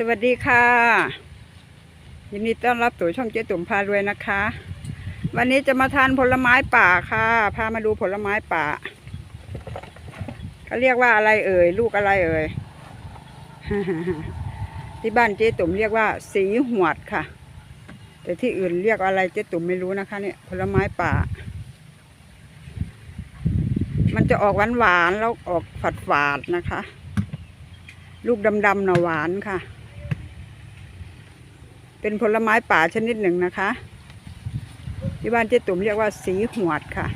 สวัสดีค่ะยินดีต้อนรับสู่ช่องเจ๊ตุ่มพารวยนะคะ วันนี้จะมาทานผลไม้ป่าค่ะ พามาดูผลไม้ป่าเขาเรียกว่าอะไรเอ่ย ลูกอะไรเอ่ย ที่บ้านเจ๊ตุ่มเรียกว่า สีหวดค่ะ แต่ที่อื่นเรียกอะไรเจ๊ตุ่มไม่รู้นะคะเนี่ยผลไม้ป่า มันจะออกหวานๆแล้วออกฝาดๆนะคะ ลูกดำๆนะหวานค่ะ เป็นผลไม้ป่าชนิดหนึ่งนะคะ ที่บ้านเจ๊ตุ่มเรียกว่าสีหวดค่ะ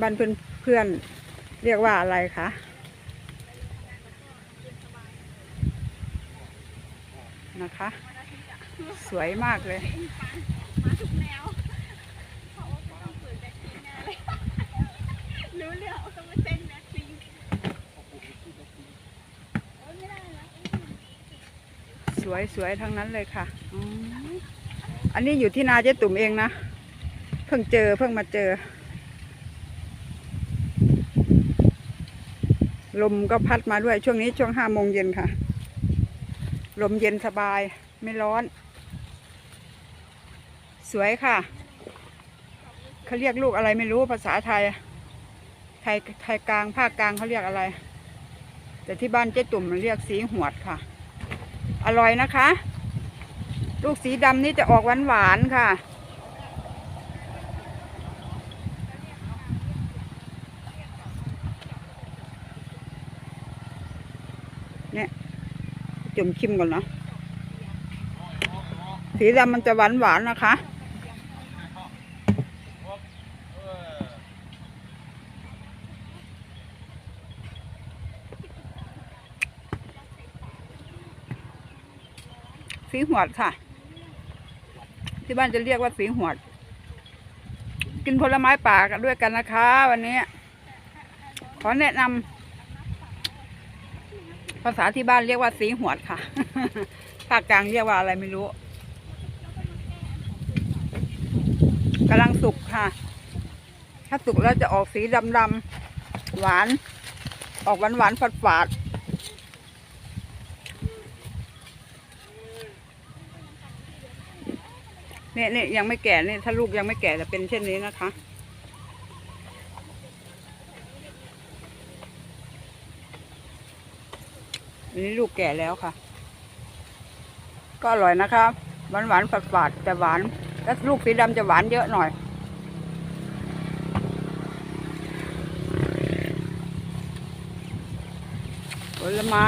บ้านเพื่อนเพื่อนๆเรียกว่าอะไรคะนะคะ สวยมากเลยมาทุกแสวยสวยทั้งนั้นเลยค่ะอันนี้อยู่ที่นาเจ๊ตุ่มเองนะ เพิ่งเจอเพิ่งมาเจอ ลมก็พัดมาด้วยช่วงนี้ช่วงห้าโมงเย็นค่ะ ลมเย็นสบายไม่ร้อน สวยค่ะเขาเรียกลูกอะไรไม่รู้ภาษาไทย ไทยไทยกลางภาคกลางเขาเรียกอะไร แต่ที่บ้านเจ๊ตุ่มเรียกสีหวดค่ะ อร่อยนะคะ ลูกสีดำนี่จะออกหวานหวานๆค่ะ เนี่ยจุ่มชิมก่อนเนาะสีดำมันจะหวานหวานๆนะคะ สีหวดค่ะ ที่บ้านจะเรียกว่าสีหวด กินผลไม้ป่ากันด้วยกันนะคะ วันนี้ ขอแนะนำภาษาที่บ้านเรียกว่าสีหวดค่ะภาคกลางเรียกว่าอะไรไม่รู้กำลังสุกค่ะ ถ้าสุกแล้วจะออกสีดำๆหวาน ออกหวานหวานๆฝาดฝาดๆ เนี่ยเนี่ยยังไม่แก่เนี่ยถ้าลูกยังไม่แก่จะเป็นเช่นนี้นะคะ อันนี้ลูกแก่แล้วค่ะ ก็อร่อยนะคะหวานหวานๆฝาดๆแต่หวานถ้าลูกสีดำจะหวานเยอะหน่อยผลไม้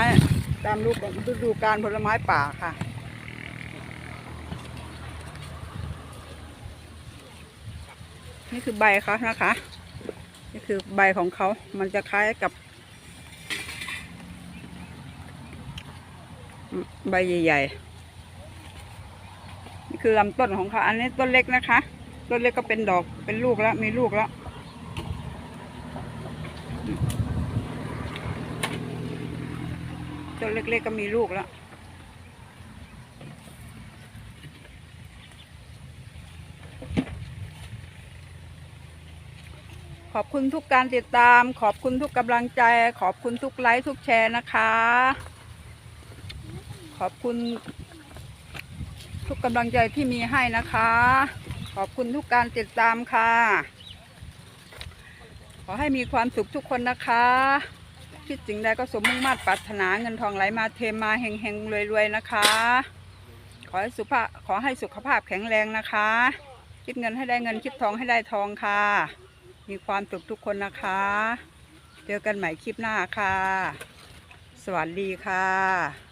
ตามรูปดูการผลไม้ป่าค่ะ นี่คือใบเขานะคะ นี่คือใบของเขา มันจะคล้ายกับ ใบใหญ่ๆ นี่คือลำต้นของเขา อันนี้ต้นเล็กนะคะ ต้นเล็กก็เป็นดอก เป็นลูกแล้ว มีลูกแล้วต้นเล็กๆก็มีลูกแล้ว อบคุณทุกการติดตาม ขอบคุณทุกกำลังใจ ขอบคุณทุกไลค์ทุกแชร์นะคะ ขอบคุณ ทุกกำลังใจที่มีให้นะคะ ขอบคุณทุกการติดตามค่ะ ขอให้มีความสุขทุกคนนะคะคิดสิ่งใดก็สมมุ่งมา่ปรารถนาเงินทองไหลมาเทมาเฮงเฮงรวยๆนะคะ ขอให้สุขภาพขอให้สุขภาพแข็งแรงนะคะ คิดเงินให้ได้เงินคิดทองให้ได้ทองค่ะ มีความสุขทุกคนนะคะ เจอกันใหม่คลิปหน้าค่ะ สวัสดีค่ะ